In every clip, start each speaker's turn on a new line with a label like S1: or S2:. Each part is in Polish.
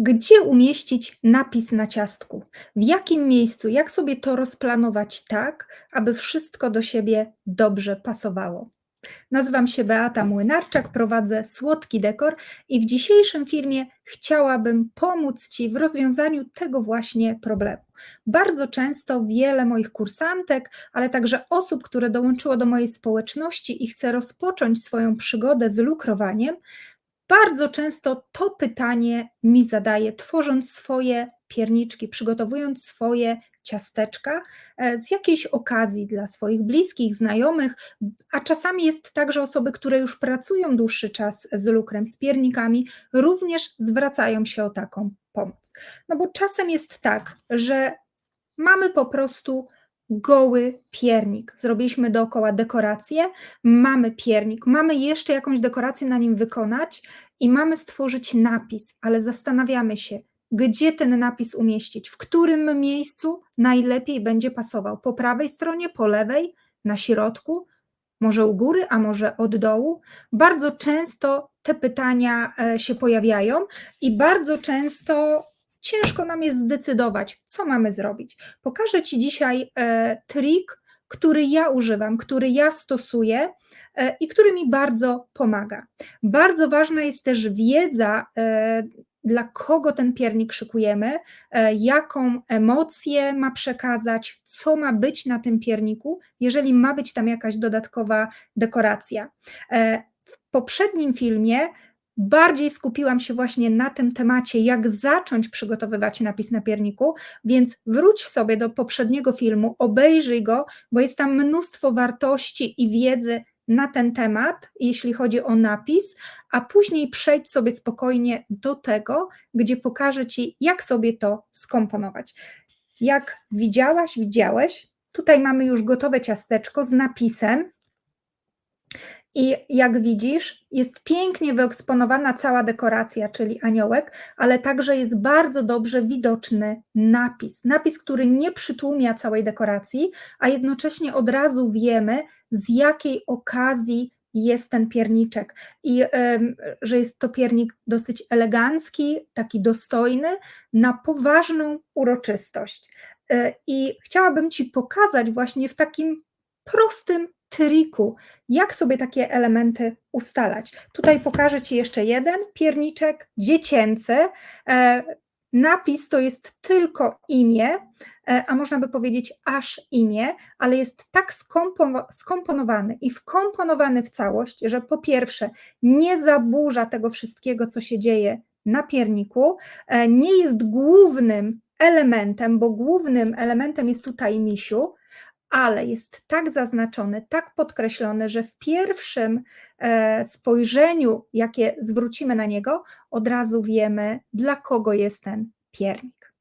S1: Gdzie umieścić napis na ciastku? W jakim miejscu? Jak sobie to rozplanować tak, aby wszystko do siebie dobrze pasowało? Nazywam się Beata Młynarczak, prowadzę Słodki Dekor i w dzisiejszym filmie chciałabym pomóc Ci w rozwiązaniu tego właśnie problemu. Bardzo często wiele moich kursantek, ale także osób, które dołączyło do mojej społeczności i chce rozpocząć swoją przygodę z lukrowaniem, bardzo często to pytanie mi zadaje, tworząc swoje pierniczki, przygotowując swoje ciasteczka e, z jakiejś okazji dla swoich bliskich, znajomych, a czasami jest tak, że osoby, które już pracują dłuższy czas z lukrem, z piernikami, również zwracają się o taką pomoc. No bo czasem jest tak, że mamy po prostu goły piernik. Zrobiliśmy dookoła dekorację, mamy piernik, mamy jeszcze jakąś dekorację na nim wykonać i mamy stworzyć napis, ale zastanawiamy się, gdzie ten napis umieścić, w którym miejscu najlepiej będzie pasował. Po prawej stronie, po lewej, na środku, może u góry, a może od dołu. Bardzo często te pytania e, się pojawiają i bardzo często ciężko nam jest zdecydować, co mamy zrobić. Pokażę Ci dzisiaj e, trik, który ja używam, który ja stosuję e, i który mi bardzo pomaga. Bardzo ważna jest też wiedza, e, dla kogo ten piernik szykujemy, jaką emocję ma przekazać, co ma być na tym pierniku, jeżeli ma być tam jakaś dodatkowa dekoracja. W poprzednim filmie bardziej skupiłam się właśnie na tym temacie, jak zacząć przygotowywać napis na pierniku, więc wróć sobie do poprzedniego filmu, obejrzyj go, bo jest tam mnóstwo wartości i wiedzy na ten temat, jeśli chodzi o napis, a później przejdź sobie spokojnie do tego, gdzie pokażę Ci, jak sobie to skomponować. Jak widziałaś, widziałeś, tutaj mamy już gotowe ciasteczko z napisem. I jak widzisz, jest pięknie wyeksponowana cała dekoracja, czyli aniołek, ale także jest bardzo dobrze widoczny napis. Napis, który nie przytłumia całej dekoracji, a jednocześnie od razu wiemy, z jakiej okazji jest ten pierniczek i że jest to piernik dosyć elegancki, taki dostojny na poważną uroczystość. E, I chciałabym Ci pokazać właśnie w takim prostym triku, jak sobie takie elementy ustalać. Tutaj pokażę Ci jeszcze jeden pierniczek dziecięcy. E, napis to jest tylko imię, e, a można by powiedzieć aż imię, ale jest tak skomponowany i wkomponowany w całość, że po pierwsze nie zaburza tego wszystkiego, co się dzieje na pierniku, e, nie jest głównym elementem, bo głównym elementem jest tutaj misiu, ale jest tak zaznaczony, tak podkreślony, że w pierwszym e, spojrzeniu, jakie zwrócimy na niego, od razu wiemy, dla kogo jest ten piernik.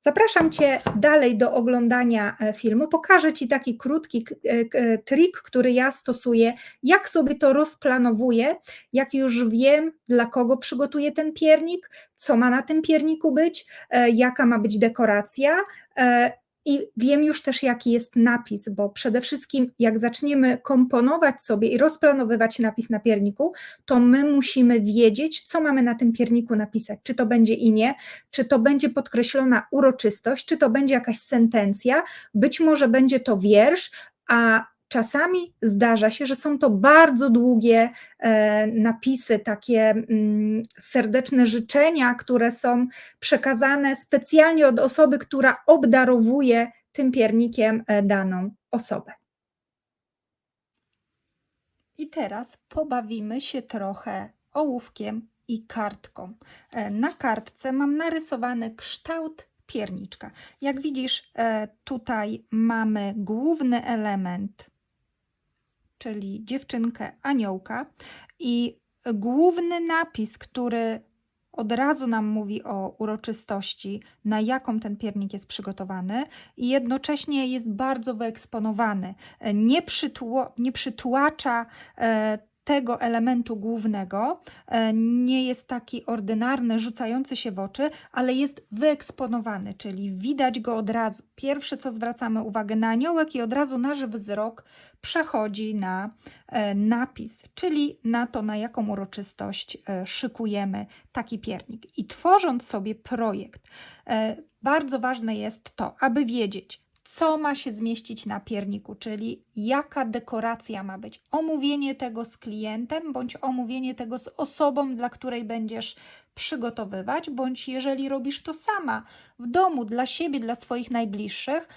S1: Zapraszam Cię dalej do oglądania e, filmu. Pokażę Ci taki krótki e, trik, który ja stosuję, jak sobie to rozplanowuję, jak już wiem, dla kogo przygotuję ten piernik, co ma na tym pierniku być, jaka ma być dekoracja i wiem już też, jaki jest napis, bo przede wszystkim, jak zaczniemy komponować sobie i rozplanowywać napis na pierniku, to my musimy wiedzieć, co mamy na tym pierniku napisać. Czy to będzie imię, czy to będzie podkreślona uroczystość, czy to będzie jakaś sentencja, być może będzie to wiersz, a Czasami zdarza się, że są to bardzo długie e, napisy, takie mm, serdeczne życzenia, które są przekazane specjalnie od osoby, która obdarowuje tym piernikiem e, daną osobę. I teraz pobawimy się trochę ołówkiem i kartką. E, na kartce mam narysowany kształt pierniczka. Jak widzisz, tutaj mamy główny element czyli dziewczynkę aniołka i główny napis, który od razu nam mówi o uroczystości, na jaką ten piernik jest przygotowany i jednocześnie jest bardzo wyeksponowany. Nie, przytło, nie przytłacza e, tego elementu głównego. E, Nie jest taki ordynarny, rzucający się w oczy, ale jest wyeksponowany, czyli widać go od razu. Pierwsze, co zwracamy uwagę na aniołek, i od razu nasz wzrok przechodzi na e, napis, czyli na to, na jaką uroczystość e, szykujemy taki piernik. I tworząc sobie projekt, bardzo ważne jest to, aby wiedzieć, co ma się zmieścić na pierniku, czyli jaka dekoracja ma być. Omówienie tego z klientem, bądź omówienie tego z osobą, dla której będziesz przygotowywać, bądź jeżeli robisz to sama w domu, dla siebie, dla swoich najbliższych,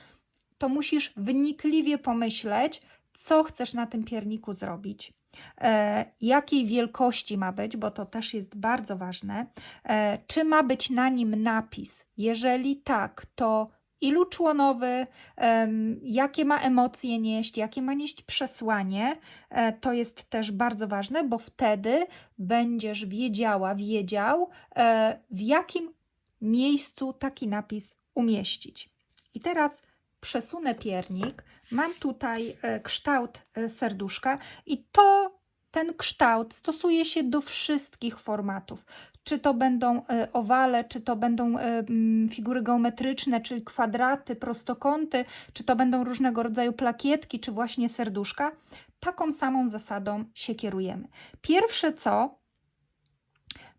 S1: to musisz wnikliwie pomyśleć, co chcesz na tym pierniku zrobić. E, jakiej wielkości ma być, bo to też jest bardzo ważne. E, czy ma być na nim napis? Jeżeli tak, to iluczłonowy, em, jakie ma emocje nieść, jakie ma nieść przesłanie, e, to jest też bardzo ważne, bo wtedy będziesz wiedziała, wiedział, e, w jakim miejscu taki napis umieścić. I teraz przesunę piernik. Mam tutaj e, kształt serduszka i to ten kształt stosuje się do wszystkich formatów. Czy to będą e, owale, czy to będą e, mm, figury geometryczne, czyli kwadraty, prostokąty, czy to będą różnego rodzaju plakietki, czy właśnie serduszka. Taką samą zasadą się kierujemy. Pierwsze co,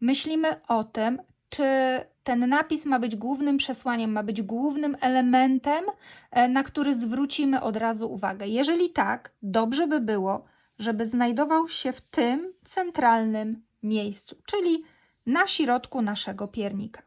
S1: myślimy o tym, czy ten napis ma być głównym przesłaniem, ma być głównym elementem, e, na który zwrócimy od razu uwagę. Jeżeli tak, dobrze by było, żeby znajdował się w tym centralnym miejscu, czyli na środku naszego piernika.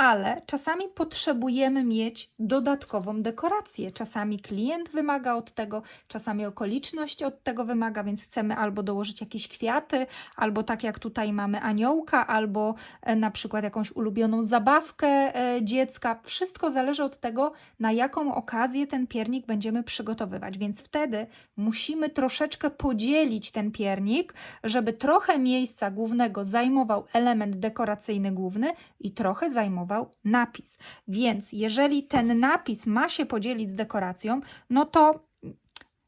S1: Ale czasami potrzebujemy mieć dodatkową dekorację. Czasami klient wymaga od tego, czasami okoliczność od tego wymaga, więc chcemy albo dołożyć jakieś kwiaty, albo tak jak tutaj mamy aniołka, albo e, na przykład jakąś ulubioną zabawkę e, dziecka. Wszystko zależy od tego, na jaką okazję ten piernik będziemy przygotowywać. Więc wtedy musimy troszeczkę podzielić ten piernik, żeby trochę miejsca głównego zajmował element dekoracyjny główny i trochę zajmował napis. Więc jeżeli ten napis ma się podzielić z dekoracją, no to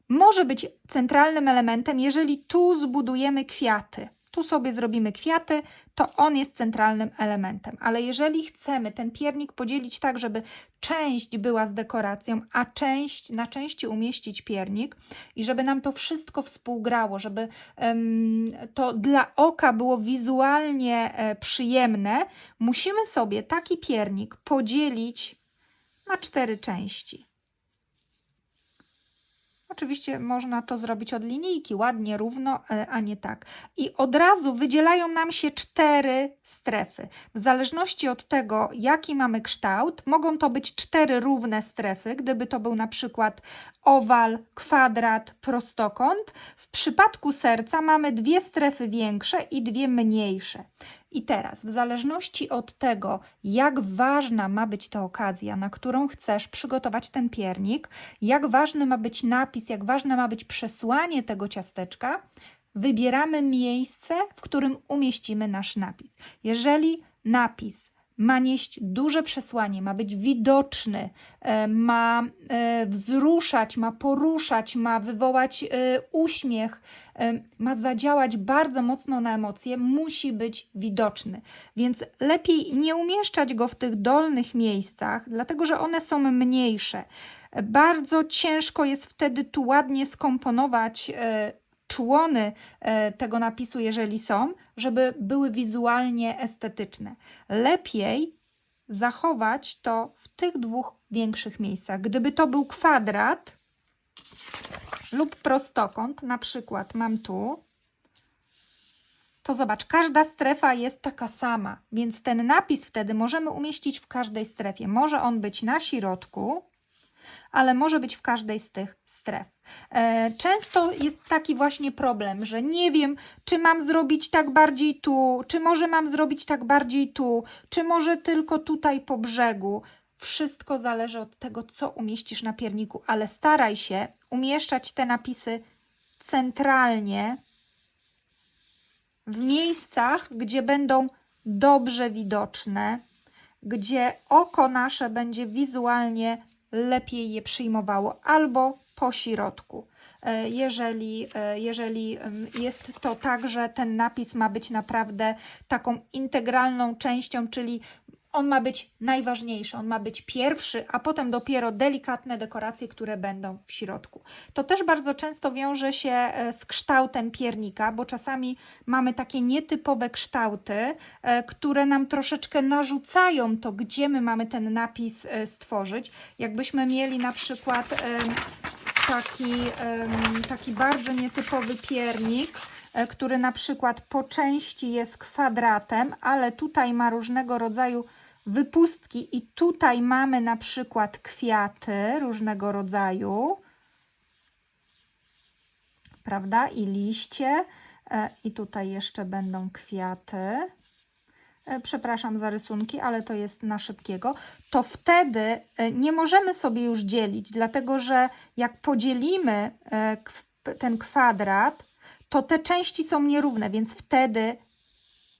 S1: może być centralnym elementem, jeżeli tu zbudujemy kwiaty. Tu sobie zrobimy kwiaty, to on jest centralnym elementem. Ale jeżeli chcemy ten piernik podzielić tak, żeby część była z dekoracją, a część na części umieścić piernik i żeby nam to wszystko współgrało, żeby em, to dla oka było wizualnie e, przyjemne, musimy sobie taki piernik podzielić na cztery części. Oczywiście można to zrobić od linijki, ładnie, równo, e, a nie tak. I od razu wydzielają nam się cztery strefy. W zależności od tego, jaki mamy kształt, mogą to być cztery równe strefy, gdyby to był na przykład owal, kwadrat, prostokąt. W przypadku serca mamy dwie strefy większe i dwie mniejsze. I teraz, w zależności od tego, jak ważna ma być ta okazja, na którą chcesz przygotować ten piernik, jak ważny ma być napis, jak ważne ma być przesłanie tego ciasteczka, wybieramy miejsce, w którym umieścimy nasz napis. Jeżeli napis ma nieść duże przesłanie, ma być widoczny, e, ma e, wzruszać, ma poruszać, ma wywołać e, uśmiech, ma zadziałać bardzo mocno na emocje, musi być widoczny. Więc lepiej nie umieszczać go w tych dolnych miejscach, dlatego że one są mniejsze. Bardzo ciężko jest wtedy tu ładnie skomponować człony e, tego napisu, jeżeli są, żeby były wizualnie estetyczne. Lepiej zachować to w tych dwóch większych miejscach. Gdyby to był kwadrat lub prostokąt, na przykład mam tu, to zobacz, każda strefa jest taka sama, więc ten napis wtedy możemy umieścić w każdej strefie. Może on być na środku, ale może być w każdej z tych stref. E, często jest taki właśnie problem, że nie wiem, czy mam zrobić tak bardziej tu, czy może mam zrobić tak bardziej tu, czy może tylko tutaj po brzegu. Wszystko zależy od tego, co umieścisz na pierniku, ale staraj się umieszczać te napisy centralnie w miejscach, gdzie będą dobrze widoczne, gdzie oko nasze będzie wizualnie lepiej je przyjmowało, albo po środku. e, jeżeli, e, jeżeli jest to tak, że ten napis ma być naprawdę taką integralną częścią, czyli on ma być najważniejszy, on ma być pierwszy, a potem dopiero delikatne dekoracje, które będą w środku. To też bardzo często wiąże się e, z kształtem piernika, bo czasami mamy takie nietypowe kształty, e, które nam troszeczkę narzucają to, gdzie my mamy ten napis e, stworzyć. Jakbyśmy mieli na przykład taki, taki bardzo nietypowy piernik, który na przykład po części jest kwadratem, ale tutaj ma różnego rodzaju wypustki i tutaj mamy na przykład kwiaty różnego rodzaju, prawda? I liście e, i tutaj jeszcze będą kwiaty. E, Przepraszam za rysunki, ale to jest na szybkiego. To wtedy e, nie możemy sobie już dzielić, dlatego że jak podzielimy ten kwadrat, to te części są nierówne, więc wtedy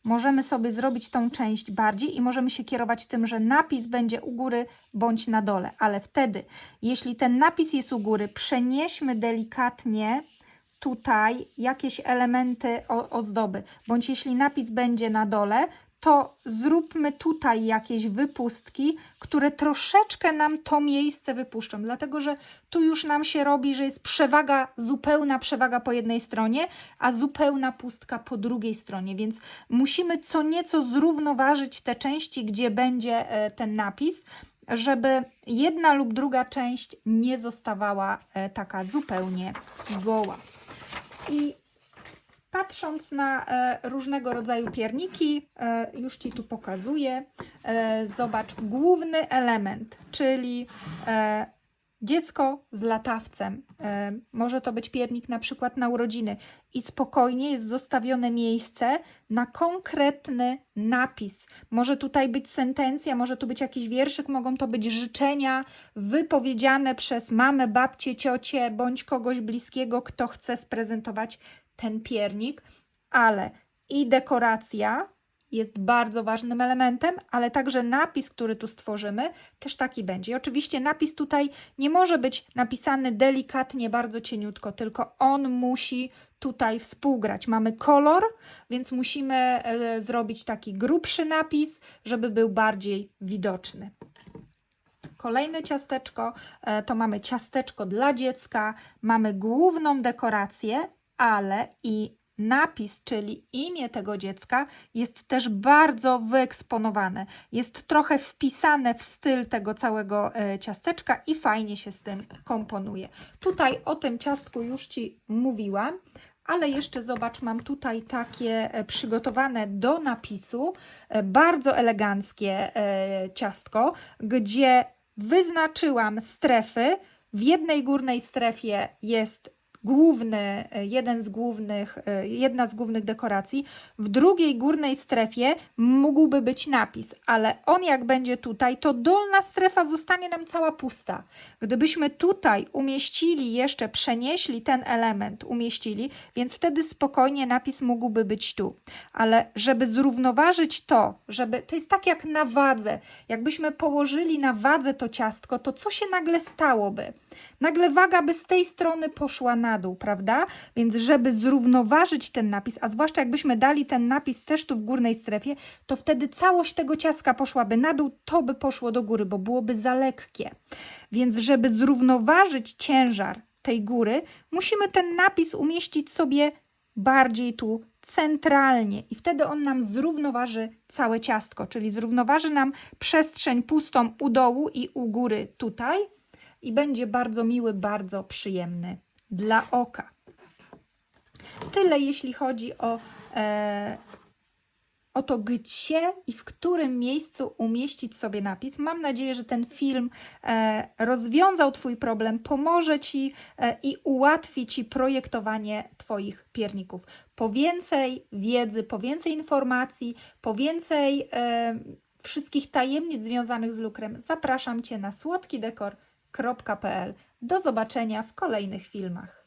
S1: możemy sobie zrobić tą część bardziej i możemy się kierować tym, że napis będzie u góry bądź na dole. Ale wtedy, jeśli ten napis jest u góry, przenieśmy delikatnie tutaj jakieś elementy ozdoby, bądź jeśli napis będzie na dole, to zróbmy tutaj jakieś wypustki, które troszeczkę nam to miejsce wypuszczą, dlatego że tu już nam się robi, że jest przewaga, zupełna przewaga po jednej stronie, a zupełna pustka po drugiej stronie, więc musimy co nieco zrównoważyć te części, gdzie będzie e, ten napis, żeby jedna lub druga część nie zostawała e, taka zupełnie goła. I Patrząc na e, różnego rodzaju pierniki, e, już Ci tu pokazuję, e, zobacz główny element, czyli dziecko z latawcem. Może to być piernik na przykład na urodziny i spokojnie jest zostawione miejsce na konkretny napis. Może tutaj być sentencja, może tu być jakiś wierszyk, mogą to być życzenia wypowiedziane przez mamę, babcię, ciocię bądź kogoś bliskiego, kto chce sprezentować ten piernik, ale i dekoracja jest bardzo ważnym elementem, ale także napis, który tu stworzymy, też taki będzie. I oczywiście napis tutaj nie może być napisany delikatnie, bardzo cieniutko, tylko on musi tutaj współgrać. Mamy kolor, więc musimy e, zrobić taki grubszy napis, żeby był bardziej widoczny. Kolejne ciasteczko e, to mamy ciasteczko dla dziecka, mamy główną dekorację, ale i napis, czyli imię tego dziecka jest też bardzo wyeksponowane. Jest trochę wpisane w styl tego całego e, ciasteczka i fajnie się z tym komponuje. Tutaj o tym ciastku już Ci mówiłam. Ale jeszcze zobacz, mam tutaj takie e, przygotowane do napisu, e, bardzo eleganckie ciastko, gdzie wyznaczyłam strefy. W jednej górnej strefie jest główny, e, jeden z głównych, e, jedna z głównych dekoracji. W drugiej górnej strefie mógłby być napis, ale on jak będzie tutaj, to dolna strefa zostanie nam cała pusta. Gdybyśmy tutaj umieścili jeszcze, przenieśli ten element, umieścili, więc wtedy spokojnie napis mógłby być tu. Ale żeby zrównoważyć to, żeby to jest tak jak na wadze. Jakbyśmy położyli na wadze to ciastko, to co się nagle stałoby? Nagle waga by z tej strony poszła na dół, prawda? Więc żeby zrównoważyć ten napis, a zwłaszcza jakbyśmy dali ten napis też tu w górnej strefie, to wtedy całość tego ciastka poszłaby na dół, to by poszło do góry, bo byłoby za lekkie. Więc żeby zrównoważyć ciężar tej góry, musimy ten napis umieścić sobie bardziej tu centralnie i wtedy on nam zrównoważy całe ciastko, czyli zrównoważy nam przestrzeń pustą u dołu i u góry tutaj i będzie bardzo miły, bardzo przyjemny dla oka. Tyle jeśli chodzi o, e, o to, gdzie i w którym miejscu umieścić sobie napis. Mam nadzieję, że ten film e, rozwiązał Twój problem, pomoże Ci e, i ułatwi Ci projektowanie Twoich pierników. Po więcej wiedzy, po więcej informacji, po więcej e, wszystkich tajemnic związanych z lukrem, zapraszam Cię na słodkidekor.pl. Do zobaczenia w kolejnych filmach.